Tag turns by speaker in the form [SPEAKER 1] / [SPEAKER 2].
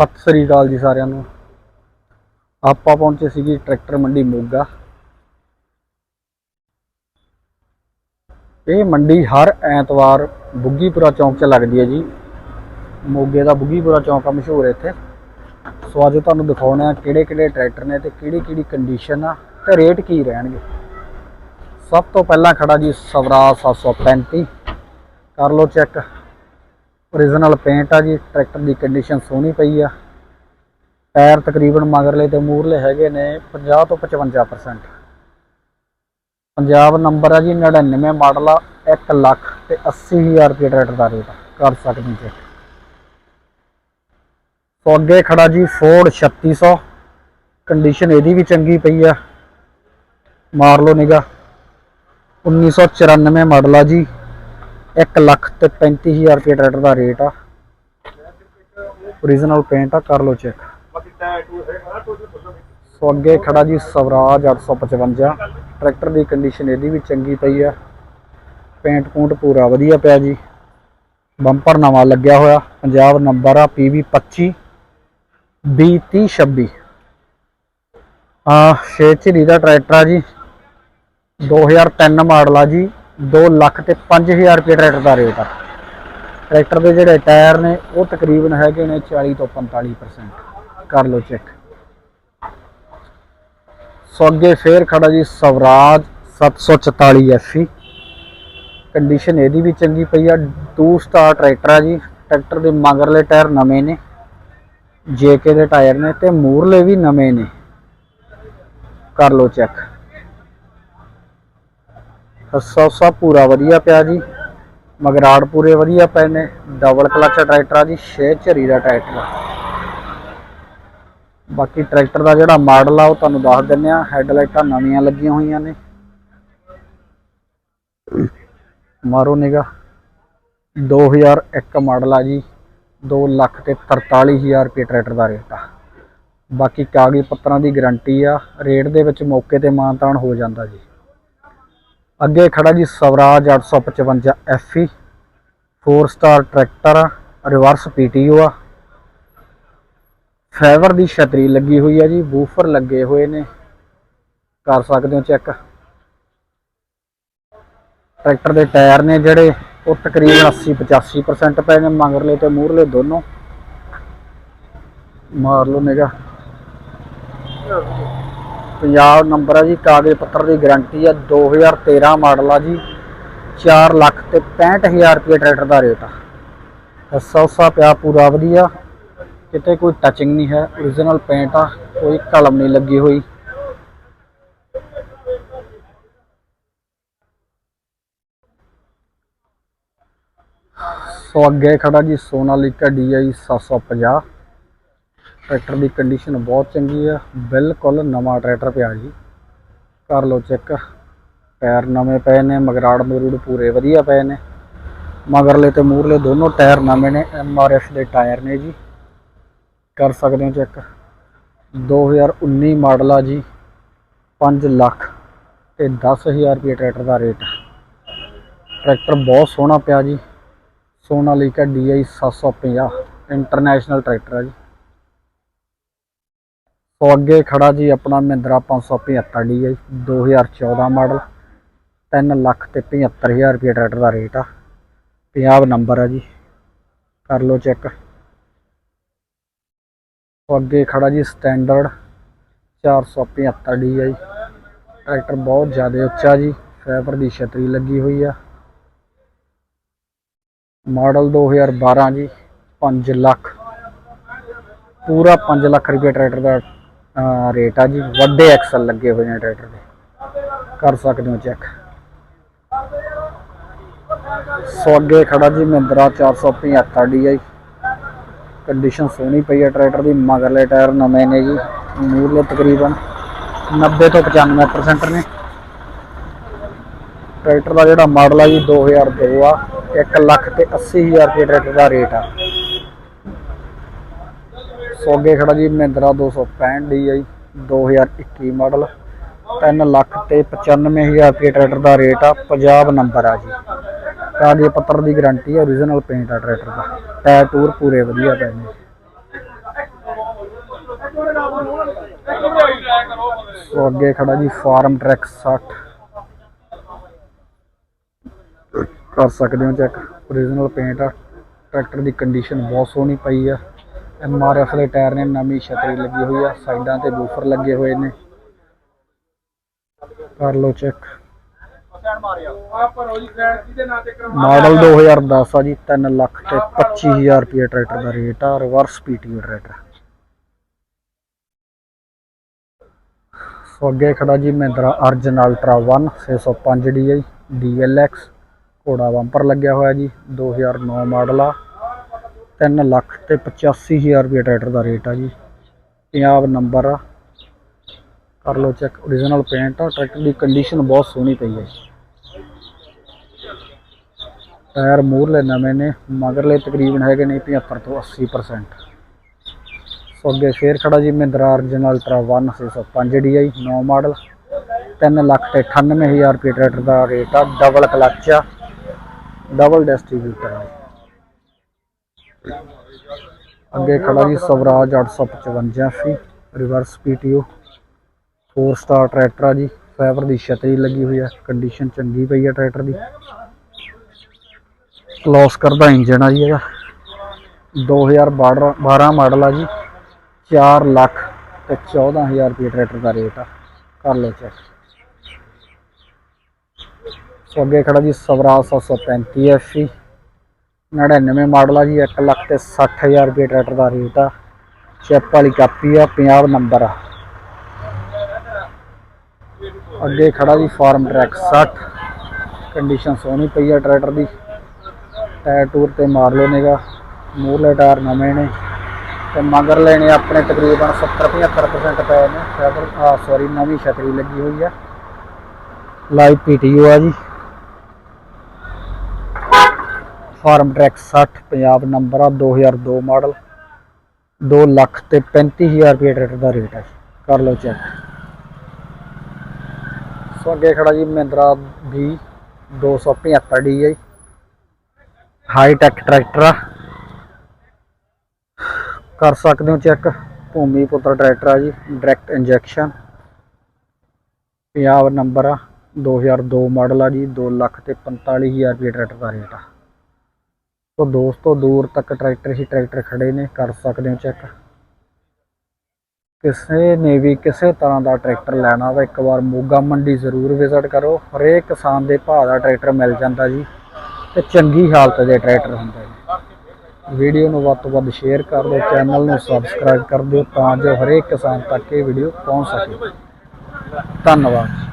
[SPEAKER 1] ਸਤਿ ਸ੍ਰੀ ਅਕਾਲ ਜੀ ਸਾਰਿਆਂ ਨੂੰ। ਆਪਾਂ ਪਹੁੰਚੇ ਸੀਗੇ ਟਰੈਕਟਰ ਮੰਡੀ ਮੋਗਾ। ਇਹ ਮੰਡੀ ਹਰ ਐਤਵਾਰ ਬੁੱਗੀਪੁਰਾ ਚੌਂਕ 'ਚ ਲੱਗਦੀ ਹੈ ਜੀ। ਮੋਗੇ ਦਾ ਬੁੱਗੀਪੁਰਾ ਚੌਂਕ ਆ ਮਸ਼ਹੂਰ ਹੈ ਇੱਥੇ। ਸੋ ਅੱਜ ਤੁਹਾਨੂੰ ਦਿਖਾਉਣੇ ਆ ਕਿਹੜੇ ਕਿਹੜੇ ਟਰੈਕਟਰ ਨੇ ਤੇ ਕਿਹੜੀ ਕਿਹੜੀ ਕੰਡੀਸ਼ਨ ਆ ਤੇ ਰੇਟ ਕੀ ਰਹਿਣਗੇ। ਸਭ ਤੋਂ ਪਹਿਲਾਂ ਖੜਾ ਜੀ ਸਵਰਾਜ 735 ਕਰ ਲਓ ਚੈੱਕ ਓਰੀਜਨਲ ਪੇਂਟ ਆ ਜੀ ਟਰੈਕਟਰ ਦੀ ਕੰਡੀਸ਼ਨ ਸੋਹਣੀ ਪਈ ਆ। ਟਾਇਰ ਤਕਰੀਬਨ ਮਗਰਲੇ ਤੇ ਮੂਰਲੇ ਹੈਗੇ ਨੇ 50 ਤੋਂ 55% ਪੰਜਾਬ ਨੰਬਰ ਆ ਜੀ 99 ਮਾਡਲ ਆ 1 ਲੱਖ ਤੇ 80000 ਰੁਪਏ ਟਰੈਕਟਰ ਦਾ ਰੇਟ ਕਰ ਸਕਦੇ ਜੀ। ਸੋ ਅੱਗੇ ਖੜਾ ਜੀ ਫੋਰਡ 3600 ਕੰਡੀਸ਼ਨ ਇਹਦੀ ਵੀ ਚੰਗੀ ਪਈ ਆ। ਮਾਰ ਲਓ ਨਿਗਾ 1994 ਮਾਡਲ ਆ ਜੀ। 1 ਲੱਖ ਤੇ 35000 ਰੁਪਏ ਟਰੈਕਟਰ ਦਾ ਰੇਟ ਆ। ਓਰੀਜਨਲ ਪੇਂਟ ਆ, ਕਰ ਲਓ ਚੈੱਕ ਸੋ ਅੱਗੇ ਖੜਾ ਜੀ ਸਵਰਾਜ 855 ਟਰੈਕਟਰ ਦੀ ਕੰਡੀਸ਼ਨ ਇਹਦੀ ਵੀ ਚੰਗੀ ਪਈ ਆ। ਪੇਂਟ ਪੂੰਟ ਪੂਰਾ ਵਧੀਆ ਪਿਆ ਜੀ। ਬੰਪਰ ਨਵਾਂ ਲੱਗਿਆ ਹੋਇਆ। ਪੰਜਾਬ ਨੰਬਰ ਆ PV 25 B3026 ਆ, ਛੇ ਝਿਰੀ ਦਾ ਟਰੈਕਟਰ ਆ ਜੀ। 2003 ਮਾਡਲ ਆ ਜੀ। 2 ਲੱਖ ਤੇ 5000 ਰੁਪਏ ਟਰੈਕਟਰ ਦਾ ਰੇਟ ਆ। ਟਰੈਕਟਰ ਦੇ ਜਿਹੜੇ ਟਾਇਰ ਨੇ, ਉਹ ਤਕਰੀਬਨ ਹੈਗੇ ਨੇ 40 ਤੋਂ 45% ਕਰ ਲਓ ਚੈੱਕ। ਸੋ ਅੱਗੇ ਫੇਰ ਖੜਾ ਜੀ ਸਵਰਾਜ 744 FE ਕੰਡੀਸ਼ਨ ਇਹਦੀ ਵੀ ਚੰਗੀ ਪਈ ਆ। 2 ਸਟਾਰ ਟਰੈਕਟਰ ਆ ਜੀ। ਟਰੈਕਟਰ ਦੇ ਮਗਰਲੇ ਟਾਇਰ ਨਵੇਂ ਨੇ। ਜੇਕੇ ਦੇ ਟਾਇਰ ਨੇ ਤੇ ਮੂਰਲੇ ਵੀ ਨਵੇਂ ਨੇ। ਕਰ ਲਓ ਚੈੱਕ। ਹੱਸਾ ਹੱਸਾ ਪੂਰਾ ਵਧੀਆ ਪਿਆ ਜੀ। ਮਗਰਾੜ ਪੂਰੇ ਵਧੀਆ ਪਏ ਨੇ। ਡਬਲ ਕਲਚ ਟਰੈਕਟਰ ਆ ਜੀ 6 ਝਰੀ ਦਾ ਟਰੈਕਟਰ ਆ। ਬਾਕੀ ਟਰੈਕਟਰ ਦਾ ਜਿਹੜਾ ਮਾਡਲ ਆ, ਉਹ ਤੁਹਾਨੂੰ ਦੱਸ ਦਿੰਨੇ ਆ। ਹੈਡਲਾਈਟਾਂ ਨਵੀਆਂ ਲੱਗੀਆਂ ਹੋਈਆਂ ਨੇ। ਮਾਰੋ ਨਿਗਾ 2001 ਮਾਡਲ ਆ ਜੀ। 2 ਲੱਖ ਤੇ 43000 ਰੁਪਏ ਟਰੈਕਟਰ ਦਾ ਰੇਟ ਆ। ਬਾਕੀ ਕਾਗਜ਼ ਪੱਤਰਾਂ ਦੀ ਗਾਰੰਟੀ ਆ। ਰੇਟ ਦੇ ਵਿੱਚ ਮੌਕੇ ਤੇ ਮਾਨਤਾਨ ਹੋ ਜਾਂਦਾ ਜੀ। ਅੱਗੇ ਖੜਾ ਜੀ ਸਵਰਾਜ 855 FE 4 ਸਟਾਰ ਟਰੈਕਟਰ ਆ ਰਿਵਰਸ PTO ਆ। ਫਾਈਬਰ ਦੀ ਛਤਰੀ ਲੱਗੀ ਹੋਈ ਆ ਜੀ ਬੂਫਰ ਲੱਗੇ ਹੋਏ ਨੇ। ਕਰ ਸਕਦੇ ਹੋ ਚੈੱਕ। ਟਰੈਕਟਰ ਦੇ ਟਾਇਰ ਨੇ ਜਿਹੜੇ, ਉਹ ਤਕਰੀਬਨ 80 85% ਪਏ ਨੇ, ਮੰਗਰਲੇ ਤੇ ਮੂਰਲੇ ਦੋਨੋਂ। ਮਾਰ ਲਓ ਨਿਗਾ ਪੰਜਾਬ ਨੰਬਰ ਆ ਜੀ, ਕਾਗਜ਼ ਪੱਤਰ ਦੀ ਗਾਰੰਟੀ ਆ 2013 ਮਾਡਲ ਆ ਜੀ 4 ਲੱਖ ਤੇ 65000 ਰੁਪਏ ਟਰੈਕਟਰ ਦਾ ਰੇਟ ਆ। ਹਿੱਸਾ ਉਸਾ ਪਿਆ ਪੂਰਾ ਵਧੀਆ। ਕਿਤੇ ਕੋਈ ਟੱਚਿੰਗ ਨਹੀਂ ਹੈ origignal ਪੇਂਟ ਆ, ਕੋਈ ਕਲਮ ਨਹੀਂ ਲੱਗੀ ਹੋਈ। ਸੋ ਅੱਗੇ ਖੜਾ ਜੀ, ਸੋਨਾਲੀਕਾ DI 750 ਟਰੈਕਟਰ ਦੀ ਕੰਡੀਸ਼ਨ ਬਹੁਤ ਚੰਗੀ ਆ। ਬਿਲਕੁਲ ਨਵਾਂ ਟਰੈਕਟਰ ਪਿਆ ਜੀ। ਕਰ ਲਓ ਚੈੱਕ। ਟਾਇਰ ਨਵੇਂ ਪਏ ਨੇ, ਮਗਰਾੜ ਮਗਰੂੜ ਪੂਰੇ ਵਧੀਆ ਪਏ ਨੇ। ਮਗਰਲੇ ਤੇ ਮੂਰਲੇ ਦੋਨੋਂ ਟਾਇਰ ਨਵੇਂ ਨੇ MRF ਦੇ ਟਾਇਰ ਨੇ ਜੀ। ਕਰ ਸਕਦੇ ਹੋ ਚੈੱਕ। 2019 ਮਾਡਲ ਆ ਜੀ। 5 ਲੱਖ ਤੇ 10000 ਰੁਪਏ ਟਰੈਕਟਰ ਦਾ ਰੇਟ। ਟਰੈਕਟਰ ਬਹੁਤ ਸੋਹਣਾ ਪਿਆ ਜੀ। ਸੋਨਾਲੀਕਾ DI 750 ਇੰਟਰਨੈਸ਼ਨਲ ਟਰੈਕਟਰ ਆ ਜੀ। ਸੋ ਅੱਗੇ ਖੜਾ ਜੀ ਆਪਣਾ ਮਹਿੰਦਰਾ 575 DI 2014 ਮਾਡਲ 3 ਲੱਖ ਤੇ 75000 ਰੁਪਏ ਟਰੈਕਟਰ ਦਾ ਰੇਟ ਆ। ਪੰਜਾਬ ਨੰਬਰ ਆ ਜੀ, ਕਰ ਲਓ ਚੈੱਕ। ਸੋ ਅੱਗੇ ਖੜਾ ਜੀ ਸਟੈਂਡਰਡ 475 DI ਟਰੈਕਟਰ ਬਹੁਤ ਜ਼ਿਆਦਾ ਉੱਚਾ ਜੀ, ਫਾਈਬਰ ਦੀ ਛਤਰੀ ਲੱਗੀ ਹੋਈ ਆ। ਮਾਡਲ 2012 ਜੀ 5 ਲੱਖ, ਪੂਰਾ 5 ਲੱਖ ਰੁਪਏ ਟਰੈਕਟਰ ਦਾ ਰੇਟ ਆ ਜੀ, ਵੱਡੇ ਐਕਸਲ ਲੱਗੇ ਹੋਏ ਨੇ ਟਰੈਕਟਰ ਦੇ। ਕਰ ਸਕਦੇ ਹੋ ਚੈੱਕ ਸੋ ਅੱਗੇ ਖੜਾ ਜੀ ਮਹਿੰਦਰਾ 475 DI ਕੰਡੀਸ਼ਨ ਸੋਹਣੀ ਪਈ ਹੈ ਟਰੈਕਟਰ ਦੀ, ਮਗਰਲੇ ਟਾਇਰ ਨਵੇਂ ਨੇ ਜੀ ਮੂਰਲੇ ਤਕਰੀਬਨ 90 ਤੋਂ 95% ਨੇ। ਟਰੈਕਟਰ ਦਾ ਜਿਹੜਾ ਮਾਡਲ ਆ ਜੀ 2002 ਆ 1 ਲੱਖ ਤੇ 80000 ਰੁਪਏ ਟਰੈਕਟਰ ਦਾ ਰੇਟ ਆ। ਸੋ ਅੱਗੇ ਖੜਾ ਜੀ ਮਹਿੰਦਰਾ 265 DI 2021 ਮਾਡਲ 3 ਲੱਖ ਤੇ 95000 ਰੁਪਏ ਟਰੈਕਟਰ ਦਾ ਰੇਟ ਆ ਪੰਜਾਬ ਨੰਬਰ ਆ ਜੀ। ਕਾਗਜ਼ ਪੱਤਰ ਦੀ ਗਾਰੰਟੀ ਆ origignal ਪੇਂਟ ਆ ਟਰੈਕਟਰ ਦਾ। ਟਾਇਰ ਟੂਰ ਪੂਰੇ ਵਧੀਆ ਪਏ ਨੇ। ਸੋ ਅੱਗੇ ਖੜਾ ਜੀ ਫਾਰਮ ਟਰੈਕ 60 ਕਰ ਸਕਦੇ ਹੋ ਚੈੱਕ ਓਰੀਜਨਲ ਪੇਂਟ ਆ। ਟਰੈਕਟਰ ਦੀ ਕੰਡੀਸ਼ਨ ਬਹੁਤ ਸੋਹਣੀ ਪਈ ਆ। ਐਮਆਰਐਫ ਦੇ ਟਾਇਰ ਨੇ ਨਵੀਂ ਛਤਰੀ ਲੱਗੀ ਹੋਈ ਆ, ਸਾਈਡਾਂ ਤੇ ਬੂਫਰ ਲੱਗੇ ਹੋਏ ਨੇ। ਕਰ ਲਓ ਚੈੱਕ। ਮਾਡਲ 2010 ਆ ਜੀ 3 ਲੱਖ ਤੇ 25000 ਰੁਪਏ ਟਰੈਕਟਰ ਦਾ ਰੇਟ ਆ, ਰਿਵਰਸ ਪੀਟੀਓ ਟਰੈਕਟਰ। ਸੋ ਅੱਗੇ ਖੜਾ ਜੀ Mahindra Arjun ultra 1 605 DI DLX ਘੋੜਾ ਬੰਪਰ ਲੱਗਿਆ ਹੋਇਆ ਜੀ 2009 ਮਾਡਲ ਆ। 3 ਲੱਖ ਤੇ 85000 ਰੁਪਏ ਟਰੈਕਟਰ ਦਾ ਰੇਟ ਆ ਜੀ। ਪੰਜਾਬ ਨੰਬਰ ਆ। ਕਰ ਲਓ ਚੈੱਕ। ਓਰੀਜਨਲ ਪੇਂਟ ਆ। ਟਰੈਕਟਰ ਦੀ ਕੰਡੀਸ਼ਨ ਬਹੁਤ ਸੋਹਣੀ ਪਈ ਹੈ ਟਾਇਰ ਮੂਰਲੇ ਨਵੇਂ ਨੇ, ਮਗਰਲੇ ਤਕਰੀਬਨ ਹੈਗੇ ਨੇ 75 ਤੋਂ 80% ਸੋ ਅੱਗੇ ਫੇਰ ਖੜਾ ਜੀ Mahindra Arjun ultra 1 605 DI 9 model 3 lakh ਤੇ 98000 ਰੁਪਏ ਟਰੈਕਟਰ ਦਾ ਰੇਟ ਆ। ਡਬਲ ਕਲਚ ਆ। ਡਬਲ ਡਿਸਟ੍ਰੀਬਿਊਟਰ ਆ। ਅੱਗੇ ਖੜਾ ਜੀ Swaraj 855 C reverse PTO 4 star tractor ਆ ਜੀ ਫਾਈਬਰ ਦੀ ਛਤਰੀ ਲੱਗੀ ਹੋਈ ਆ ਕੰਡੀਸ਼ਨ ਚੰਗੀ ਪਈ ਆ ਟਰੈਕਟਰ ਦੀ। ਕਲੋਸ ਕਰਦਾ ਇੰਜਨ ਆ ਜੀ ਇਹਦਾ। 2012 ਮਾਡਲ ਆ ਜੀ 4 ਲੱਖ ਤੇ 14000 ਰੁਪਏ ਟਰੈਕਟਰ ਦਾ ਰੇਟ ਆ। ਕਰ ਲਓ ਚੈੱਕ ਸੋ ਅੱਗੇ ਖੜਾ ਜੀ ਸਵਰਾਜ 735 ਐਫਸੀ 99 ਮਾਡਲ ਆ ਜੀ 1 ਲੱਖ ਤੇ 60000 ਰੁਪਏ ਟਰੈਕਟਰ ਦਾ ਰੇਟ ਆ। ਚੈਪ ਵਾਲੀ ਕਾਪੀ ਆ ਪੰਜਾਬ ਨੰਬਰ ਆ। ਅੱਗੇ ਖੜਾ ਜੀ, ਫਾਰਮ ਟਰੈਕ 60 ਕੰਡੀਸ਼ਨ ਸੋਹਣੀ ਪਈ ਆ ਟਰੈਕਟਰ ਦੀ। ਟਾਇਰ ਟੂਰ ਤੇ ਮਾਰ ਲਓ ਨੇਗਾ ਮੂਹਰਲੇ ਟਾਇਰ ਨਵੇਂ ਨੇ। ਤੇ ਮਗਰ ਲੈਣੇ ਆਪਣੇ ਤਕਰੀਬਨ 70 75% ਪਏ ਨੇ। ਫਾਈਬਰ ਆ ਸੌਰੀ ਨਵੀਂ ਛਤਰੀ ਲੱਗੀ ਹੋਈ ਆ। ਲਾਈਵ ਪੀਟੀਓ ਆ ਜੀ। ਫਾਰਮ ਟਰੈਕ 60 ਪੰਜਾਬ ਨੰਬਰ ਆ 2002 ਮਾਡਲ। 2 ਲੱਖ ਤੇ 35000 ਰੁਪਏ ਟਰੈਕਟਰ ਦਾ ਰੇਟ ਹੈ। ਕਰ ਲਓ ਚੈੱਕ। ਸੋ ਅੱਗੇ ਖੜਾ ਜੀ ਮਹਿੰਦਰਾ ਵੀ 275 DI ਹਾਈ ਟੈਕ ਟਰੈਕਟਰ ਆ। ਕਰ ਸਕਦੇ ਹੋ ਚੈੱਕ। ਭੂਮੀ ਪੁੱਤਰ ਟਰੈਕਟਰ ਆ ਜੀ ਡਾਇਰੈਕਟ ਇੰਜੈਕਸ਼ਨ ਪੰਜਾਬ ਨੰਬਰ ਆ 2002 ਮਾਡਲ ਆ ਜੀ 2 ਲੱਖ ਤੇ 45000 ਰੁਪਏ ਟਰੈਕਟਰ ਦਾ ਰੇਟ ਆ। ਸੋ ਦੋਸਤੋ ਦੂਰ ਤੱਕ ਟਰੈਕਟਰ ਹੀ ਟਰੈਕਟਰ ਖੜੇ ਨੇ, ਕਰ ਸਕਦੇ ਹੋ ਚੈੱਕ ਕਿਸੇ ਨੇ ਵੀ ਕਿਸੇ ਤਰ੍ਹਾਂ ਦਾ ਟਰੈਕਟਰ ਲੈਣਾ ਤਾਂ ਇੱਕ ਵਾਰ ਮੋਗਾ ਮੰਡੀ ਜ਼ਰੂਰ ਵਿਜ਼ਿਟ ਕਰੋ। ਹਰੇਕ ਕਿਸਾਨ ਦੇ ਭਾਅ ਦਾ ਟਰੈਕਟਰ ਮਿਲ ਜਾਂਦਾ ਜੀ ਤੇ ਚੰਗੀ ਹਾਲਤ ਦੇ ਟਰੈਕਟਰ ਹੁੰਦੇ ਨੇ। ਵੀਡੀਓ ਨੂੰ ਵੱਧ ਤੋਂ ਵੱਧ ਸ਼ੇਅਰ ਕਰ ਦਿਓ ਚੈਨਲ ਨੂੰ ਸਬਸਕ੍ਰਾਈਬ ਕਰ ਦਿਓ ਤਾਂ ਜੋ ਹਰੇਕ ਕਿਸਾਨ ਤੱਕ ਇਹ ਵੀਡੀਓ ਪਹੁੰਚ ਸਕੇ। ਧੰਨਵਾਦ।